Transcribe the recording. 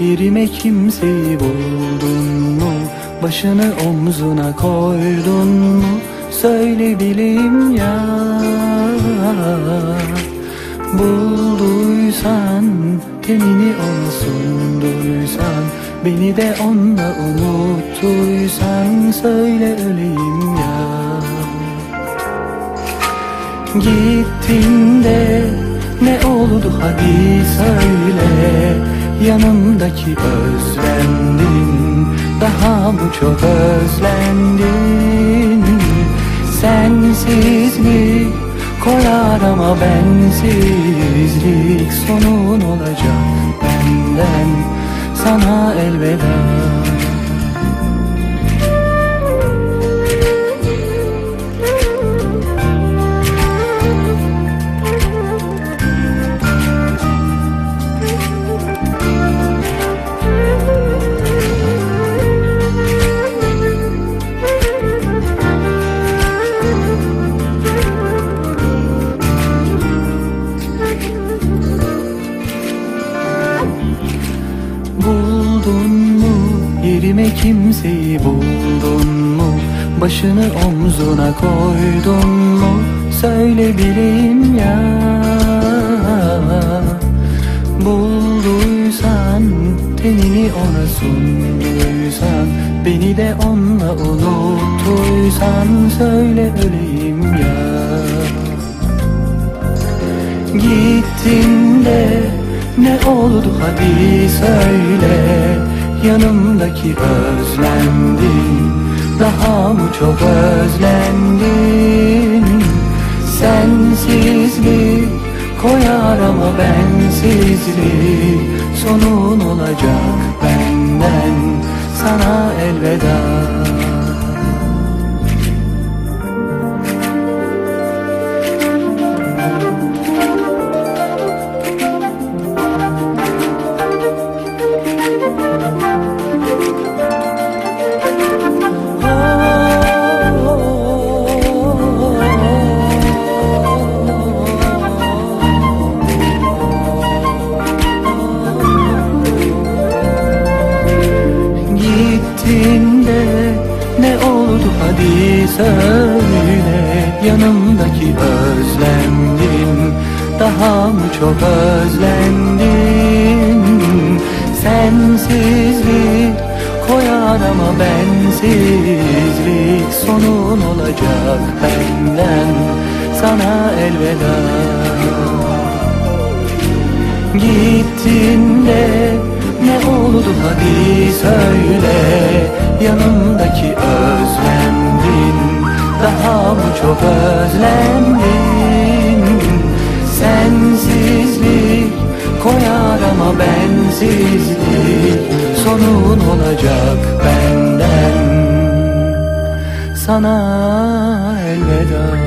Yerime kimseyi buldun mu? Başını omzuna koydun mu? Söyle bileyim ya Bulduysan tenini ona sunduysan Beni de onunla unuttuysan Söyle öleyim ya Gittin de ne oldu? Hadi söyle. Yanımdaki özlendin. Daha mı çok özlendin? Sensizlik koyar ama bensizlik. Sonun olacak benden. Sana elveda Buldun mu? Yerime kimseyi buldun mu? Başını omzuna koydun mu? Söyle bileyim ya. Bulduysan tenini ona sunduysan Beni de onunla unuttuysan Söyle öleyim ya. Gittin de ne oldu? Hadi söyle Yanımdaki özlendin Daha mı çok özlendin? Sensizlik koyar ama bensizlik Sonun olacak benden. Sana elveda hadi söyle Yanımdaki özlendin Daha mı çok özlendin? Sensizlik koyar ama bensizlik Sonun olacak benden. Sana elveda. Gittin de ne oldu? Hadi söyle Yanımdaki mı çok özlendin Sensizlik koyar ama bensizlik. Sonun olacak benden. Sana elveda